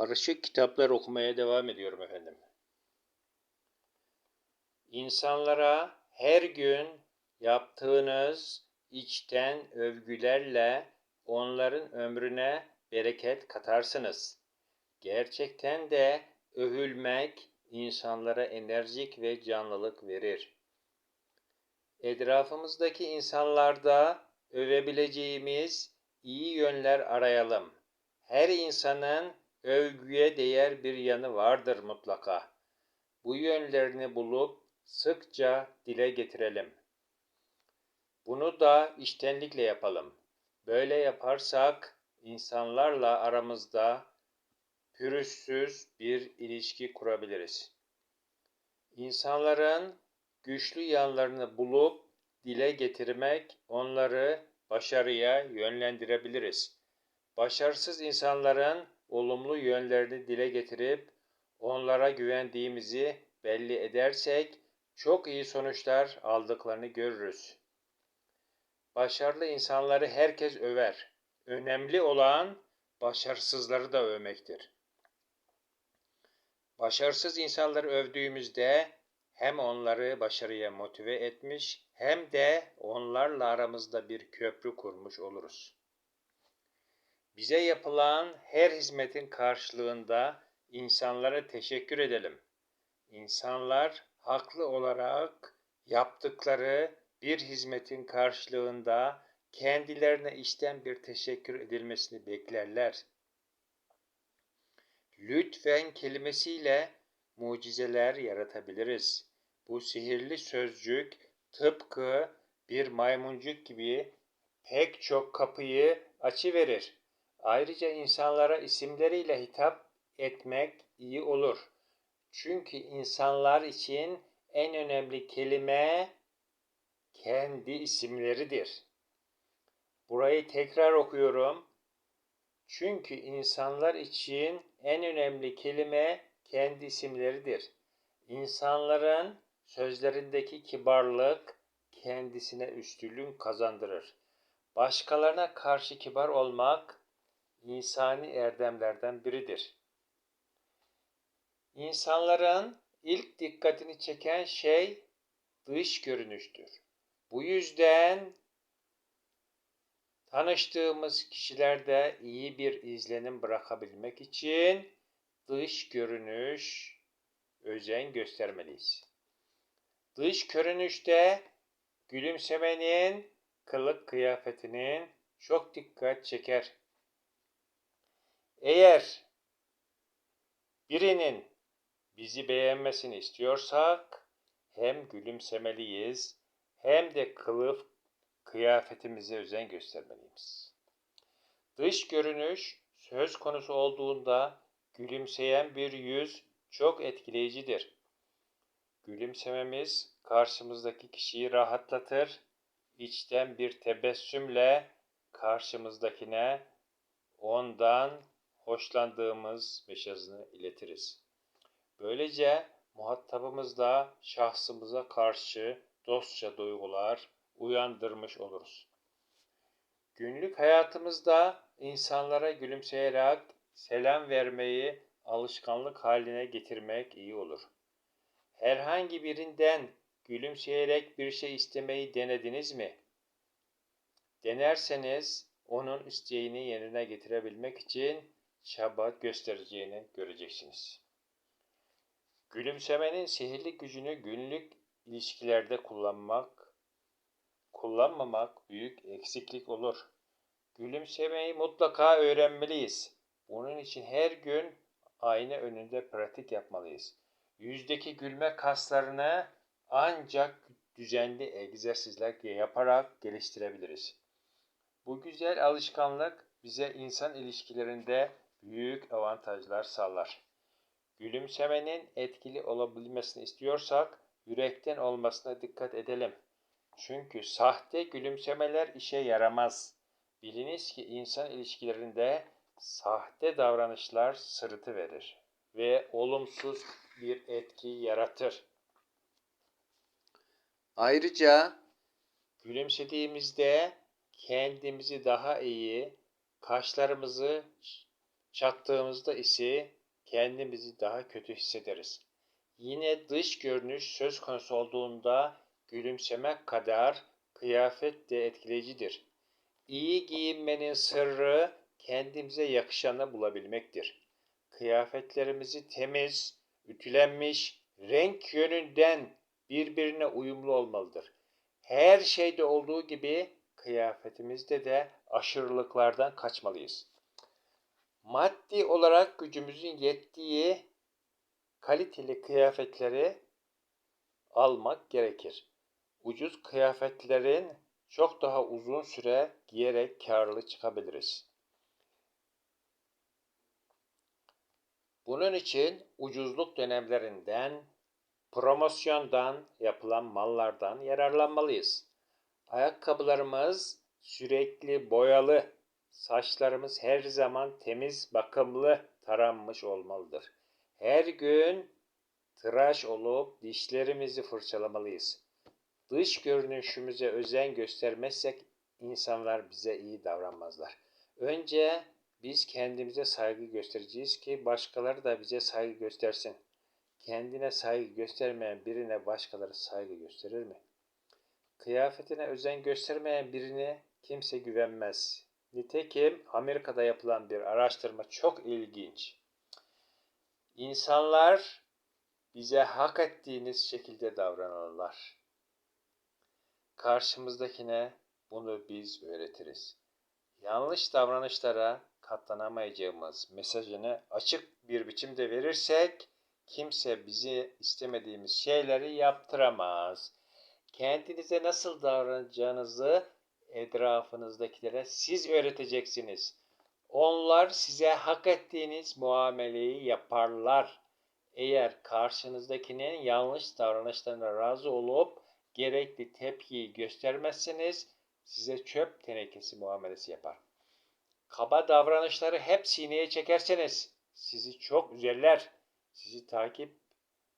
Karışık kitaplar okumaya devam ediyorum efendim. İnsanlara her gün yaptığınız içten övgülerle onların ömrüne bereket katarsınız. Gerçekten de övülmek insanlara enerjik ve canlılık verir. Etrafımızdaki insanlarda övebileceğimiz iyi yönler arayalım. Her insanın övgüye değer bir yanı vardır mutlaka. Bu yönlerini bulup sıkça dile getirelim. Bunu da iştenlikle yapalım. Böyle yaparsak insanlarla aramızda pürüzsüz bir ilişki kurabiliriz. İnsanların güçlü yanlarını bulup dile getirmek onları başarıya yönlendirebiliriz. Başarısız insanların olumlu yönlerini dile getirip onlara güvendiğimizi belli edersek çok iyi sonuçlar aldıklarını görürüz. Başarılı insanları herkes över. Önemli olan başarısızları da övmektir. Başarısız insanları övdüğümüzde hem onları başarıya motive etmiş hem de onlarla aramızda bir köprü kurmuş oluruz. Bize yapılan her hizmetin karşılığında insanlara teşekkür edelim. İnsanlar haklı olarak yaptıkları bir hizmetin karşılığında kendilerine içten bir teşekkür edilmesini beklerler. Lütfen kelimesiyle mucizeler yaratabiliriz. Bu sihirli sözcük tıpkı bir maymuncuk gibi pek çok kapıyı açıverir. Ayrıca insanlara isimleriyle hitap etmek iyi olur. Çünkü insanlar için en önemli kelime kendi isimleridir. Burayı tekrar okuyorum. Çünkü insanlar için en önemli kelime kendi isimleridir. İnsanların sözlerindeki kibarlık kendisine üstünlük kazandırır. Başkalarına karşı kibar olmak insani erdemlerden biridir. İnsanların ilk dikkatini çeken şey dış görünüştür. Bu yüzden tanıştığımız kişilerde iyi bir izlenim bırakabilmek için dış görünüş özen göstermeliyiz. Dış görünüşte gülümsemenin, kılık kıyafetinin çok dikkat çeker. Eğer birinin bizi beğenmesini istiyorsak hem gülümsemeliyiz hem de kılıf kıyafetimize özen göstermeliyiz. Dış görünüş söz konusu olduğunda gülümseyen bir yüz çok etkileyicidir. Gülümsememiz karşımızdaki kişiyi rahatlatır, içten bir tebessümle karşımızdakine ondan hoşlandığımız mesajını iletiriz. Böylece muhatabımızda şahsımıza karşı dostça duygular uyandırmış oluruz. Günlük hayatımızda insanlara gülümseyerek selam vermeyi alışkanlık haline getirmek iyi olur. Herhangi birinden gülümseyerek bir şey istemeyi denediniz mi? Denerseniz onun isteğini yerine getirebilmek için çaba göstereceğini göreceksiniz. Gülümsemenin sihirli gücünü günlük ilişkilerde kullanmak, kullanmamak büyük eksiklik olur. Gülümsemeyi mutlaka öğrenmeliyiz. Bunun için her gün ayna önünde pratik yapmalıyız. Yüzdeki gülme kaslarını ancak düzenli egzersizler yaparak geliştirebiliriz. Bu güzel alışkanlık bize insan ilişkilerinde büyük avantajlar sağlar. Gülümsemenin etkili olabilmesini istiyorsak yürekten olmasına dikkat edelim. Çünkü sahte gülümsemeler işe yaramaz. Biliniz ki insan ilişkilerinde sahte davranışlar sırıtı verir ve olumsuz bir etki yaratır. Ayrıca gülümsediğimizde kendimizi daha iyi, kaşlarımızı çattığımızda ise kendimizi daha kötü hissederiz. Yine dış görünüş söz konusu olduğunda gülümsemek kadar kıyafet de etkileyicidir. İyi giyinmenin sırrı kendimize yakışanı bulabilmektir. Kıyafetlerimizi temiz, ütülenmiş, renk yönünden birbirine uyumlu olmalıdır. Her şeyde olduğu gibi kıyafetimizde de aşırılıklardan kaçmalıyız. Maddi olarak gücümüzün yettiği kaliteli kıyafetleri almak gerekir. Ucuz kıyafetlerin çok daha uzun süre giyerek karlı çıkabiliriz. Bunun için ucuzluk dönemlerinden, promosyondan yapılan mallardan yararlanmalıyız. Ayakkabılarımız sürekli boyalı, saçlarımız her zaman temiz, bakımlı, taranmış olmalıdır. Her gün tıraş olup dişlerimizi fırçalamalıyız. Dış görünüşümüze özen göstermezsek insanlar bize iyi davranmazlar. Önce biz kendimize saygı göstereceğiz ki başkaları da bize saygı göstersin. Kendine saygı göstermeyen birine başkaları saygı gösterir mi? Kıyafetine özen göstermeyen birine kimse güvenmez. Nitekim Amerika'da yapılan bir araştırma çok ilginç. İnsanlar bize hak ettiğiniz şekilde davranırlar. Karşımızdakine bunu biz öğretiriz. Yanlış davranışlara katlanamayacağımız mesajını açık bir biçimde verirsek kimse bizi istemediğimiz şeyleri yaptıramaz. Kendinize nasıl davranacağınızı etrafınızdakilere siz öğreteceksiniz. Onlar size hak ettiğiniz muameleyi yaparlar. Eğer karşınızdakinin yanlış davranışlarına razı olup gerekli tepkiyi göstermezseniz size çöp tenekesi muamelesi yapar. Kaba davranışları hep sineye çekerseniz sizi çok üzerler. Sizi takip,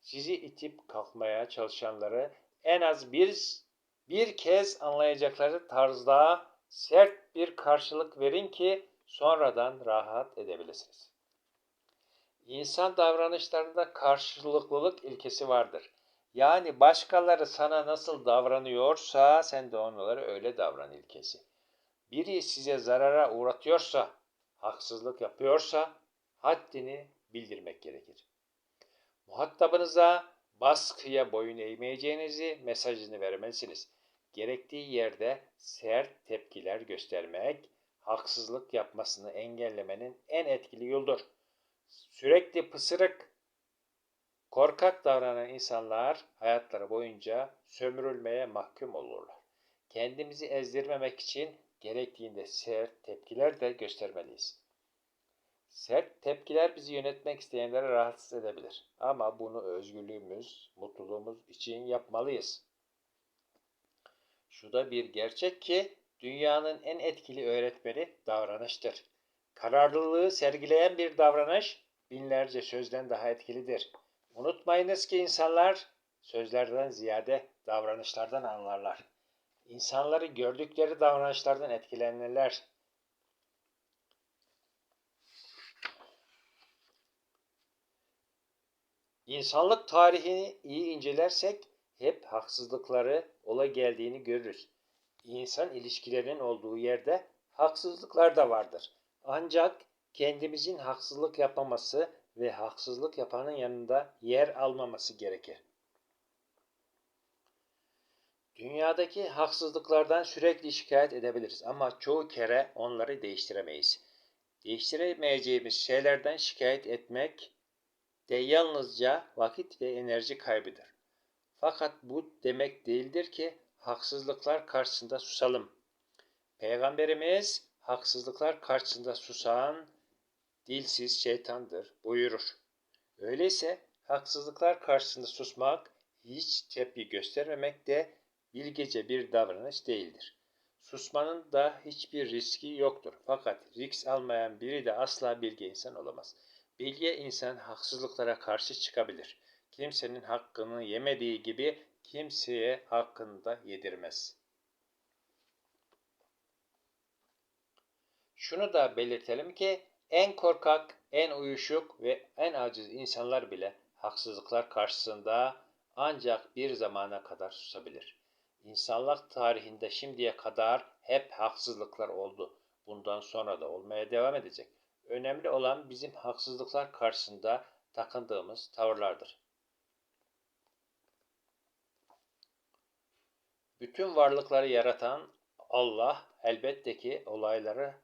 sizi itip kalkmaya çalışanları en az bir bir kez anlayacakları tarzda sert bir karşılık verin ki sonradan rahat edebilirsiniz. İnsan davranışlarında karşılıklılık ilkesi vardır. Yani başkaları sana nasıl davranıyorsa sen de onlara öyle davran ilkesi. Biri size zarara uğratıyorsa, haksızlık yapıyorsa haddini bildirmek gerekir. Muhatabınıza baskıya boyun eğmeyeceğinizi mesajını vermelisiniz. Gerektiği yerde sert tepkiler göstermek, haksızlık yapmasını engellemenin en etkili yoldur. Sürekli pısırık, korkak davranan insanlar hayatları boyunca sömürülmeye mahkum olurlar. Kendimizi ezdirmemek için gerektiğinde sert tepkiler de göstermeliyiz. Sert tepkiler bizi yönetmek isteyenleri rahatsız edebilir. Ama bunu özgürlüğümüz, mutluluğumuz için yapmalıyız. Şu da bir gerçek ki dünyanın en etkili öğretmeni davranıştır. Kararlılığı sergileyen bir davranış binlerce sözden daha etkilidir. Unutmayınız ki insanlar sözlerden ziyade davranışlardan anlarlar. İnsanları gördükleri davranışlardan etkilenirler. İnsanlık tarihini iyi incelersek hep haksızlıkları ola geldiğini görürüz. İnsan ilişkilerinin olduğu yerde haksızlıklar da vardır. Ancak kendimizin haksızlık yapmaması ve haksızlık yapanın yanında yer almaması gerekir. Dünyadaki haksızlıklardan sürekli şikayet edebiliriz ama çoğu kere onları değiştiremeyiz. Değiştiremeyeceğimiz şeylerden şikayet etmek de yalnızca vakit ve enerji kaybıdır. Fakat bu demek değildir ki haksızlıklar karşısında susalım. Peygamberimiz haksızlıklar karşısında susan dilsiz şeytandır buyurur. Öyleyse haksızlıklar karşısında susmak, hiç tepki göstermemek de bilgece bir davranış değildir. Susmanın da hiçbir riski yoktur. Fakat risk almayan biri de asla bilge insan olamaz. Bilge insan haksızlıklara karşı çıkabilir. Kimsenin hakkını yemediği gibi kimseye hakkını da yedirmez. Şunu da belirtelim ki En korkak, en uyuşuk ve en aciz insanlar bile haksızlıklar karşısında ancak bir zamana kadar susabilir. İnsanlık tarihinde şimdiye kadar hep haksızlıklar oldu. Bundan sonra da olmaya devam edecek. Önemli olan bizim haksızlıklar karşısında takındığımız tavırlardır. Bütün varlıkları yaratan Allah elbette ki olayları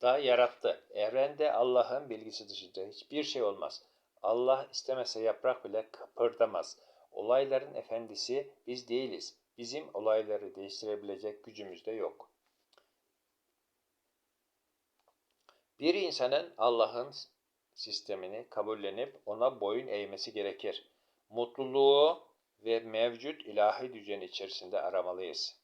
da yarattı. Evrende Allah'ın bilgisi dışında hiçbir şey olmaz. Allah istemese yaprak bile kıpırdamaz. Olayların efendisi biz değiliz. Bizim olayları değiştirebilecek gücümüz de yok. Bir insanın Allah'ın sistemini kabullenip ona boyun eğmesi gerekir. Mutluluğu ve mevcut ilahi düzen içerisinde aramalıyız.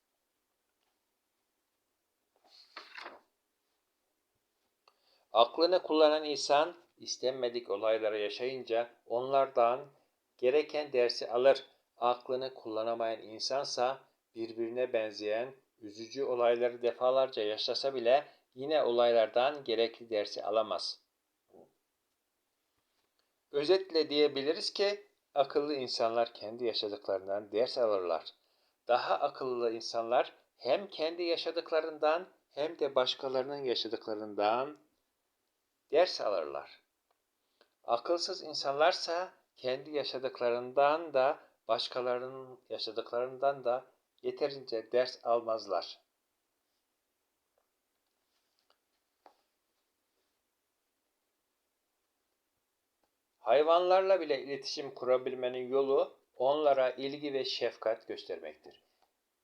Aklını kullanan insan istenmedik olayları yaşayınca onlardan gereken dersi alır. Aklını kullanamayan insansa birbirine benzeyen üzücü olayları defalarca yaşasa bile yine olaylardan gerekli dersi alamaz. Özetle diyebiliriz ki akıllı insanlar kendi yaşadıklarından ders alırlar. Daha akıllı insanlar hem kendi yaşadıklarından hem de başkalarının yaşadıklarından ders alırlar. Akılsız insanlarsa kendi yaşadıklarından da başkalarının yaşadıklarından da yeterince ders almazlar. Hayvanlarla bile iletişim kurabilmenin yolu onlara ilgi ve şefkat göstermektir.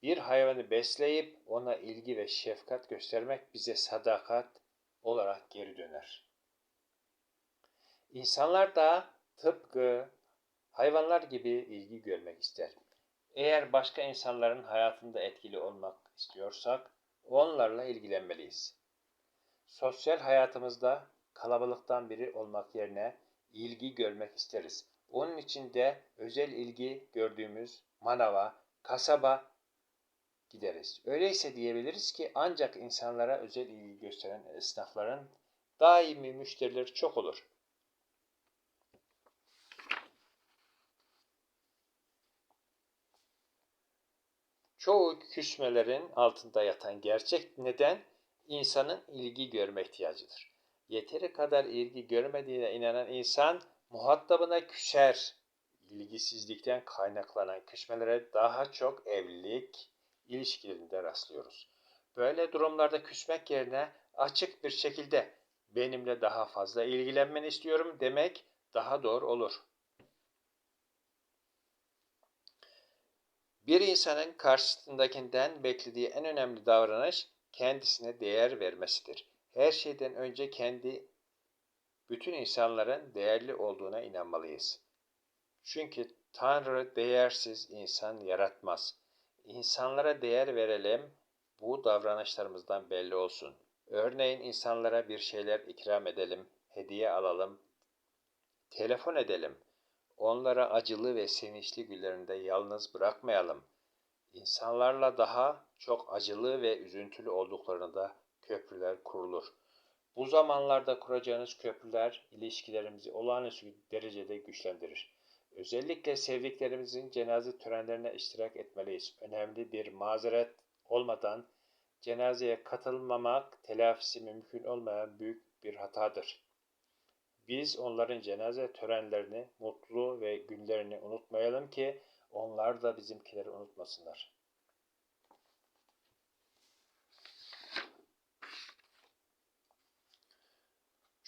Bir hayvanı besleyip ona ilgi ve şefkat göstermek bize sadakat olarak geri döner. İnsanlar da tıpkı hayvanlar gibi ilgi görmek ister. Eğer başka insanların hayatında etkili olmak istiyorsak onlarla ilgilenmeliyiz. Sosyal hayatımızda kalabalıktan biri olmak yerine ilgi görmek isteriz. Onun için de özel ilgi gördüğümüz manava, kasaba gideriz. Öyleyse diyebiliriz ki ancak insanlara özel ilgi gösteren esnafların daimi müşterileri çok olur. Çoğu küsmelerin altında yatan gerçek neden insanın ilgi görme ihtiyacıdır. Yeteri kadar ilgi görmediğine inanan insan muhatabına küser. İlgisizlikten kaynaklanan küsmelere daha çok evlilik ilişkilerinde rastlıyoruz. Böyle durumlarda küsmek yerine açık bir şekilde benimle daha fazla ilgilenmeni istiyorum demek daha doğru olur. Bir insanın karşısındakinden beklediği en önemli davranış kendisine değer vermesidir. Her şeyden önce kendi bütün insanların değerli olduğuna inanmalıyız. Çünkü Tanrı değersiz insan yaratmaz. İnsanlara değer verelim, bu davranışlarımızdan belli olsun. Örneğin insanlara bir şeyler ikram edelim, hediye alalım, telefon edelim. Onlara acılı ve sevinçli günlerinde yalnız bırakmayalım. İnsanlarla daha çok acılı ve üzüntülü olduklarında köprüler kurulur. Bu zamanlarda kuracağınız köprüler ilişkilerimizi olağanüstü derecede güçlendirir. Özellikle sevdiklerimizin cenaze törenlerine iştirak etmeliyiz. Önemli bir mazeret olmadan cenazeye katılmamak telafisi mümkün olmayan büyük bir hatadır. Biz onların cenaze törenlerini, mutlu ve günlerini unutmayalım ki onlar da bizimkileri unutmasınlar.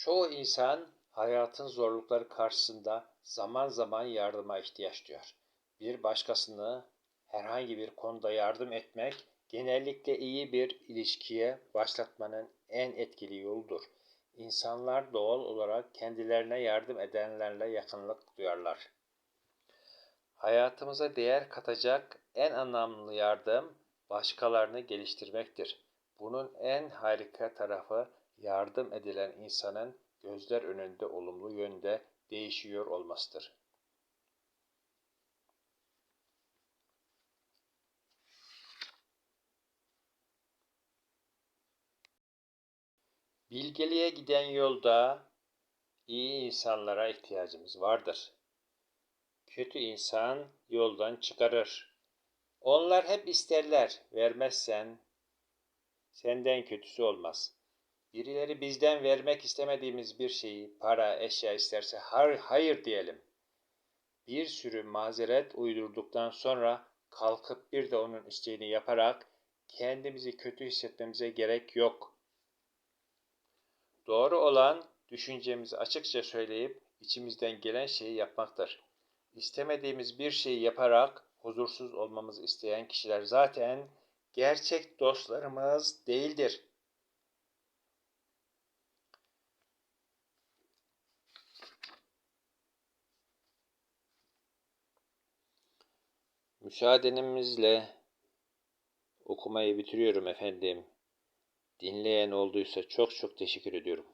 Çoğu insan hayatın zorlukları karşısında zaman zaman yardıma ihtiyaç duyar. Bir başkasını herhangi bir konuda yardım etmek genellikle iyi bir ilişkiye başlatmanın en etkili yoludur. İnsanlar doğal olarak kendilerine yardım edenlerle yakınlık duyarlar. Hayatımıza değer katacak en anlamlı yardım başkalarını geliştirmektir. Bunun en harika tarafı yardım edilen insanın gözler önünde olumlu yönde değişiyor olmasıdır. Bilgeliğe giden yolda iyi insanlara ihtiyacımız vardır. Kötü insan yoldan çıkarır. Onlar hep isterler, vermezsen senden kötüsü olmaz. Birileri bizden vermek istemediğimiz bir şeyi, para, eşya isterse hayır diyelim. Bir sürü mazeret uydurduktan sonra kalkıp bir de onun isteğini yaparak kendimizi kötü hissetmemize gerek yok. Doğru olan düşüncemizi açıkça söyleyip içimizden gelen şeyi yapmaktır. İstemediğimiz bir şeyi yaparak huzursuz olmamızı isteyen kişiler zaten gerçek dostlarımız değildir. Müsaadenizle okumayı bitiriyorum efendim. Dinleyen olduysa çok çok teşekkür ediyorum.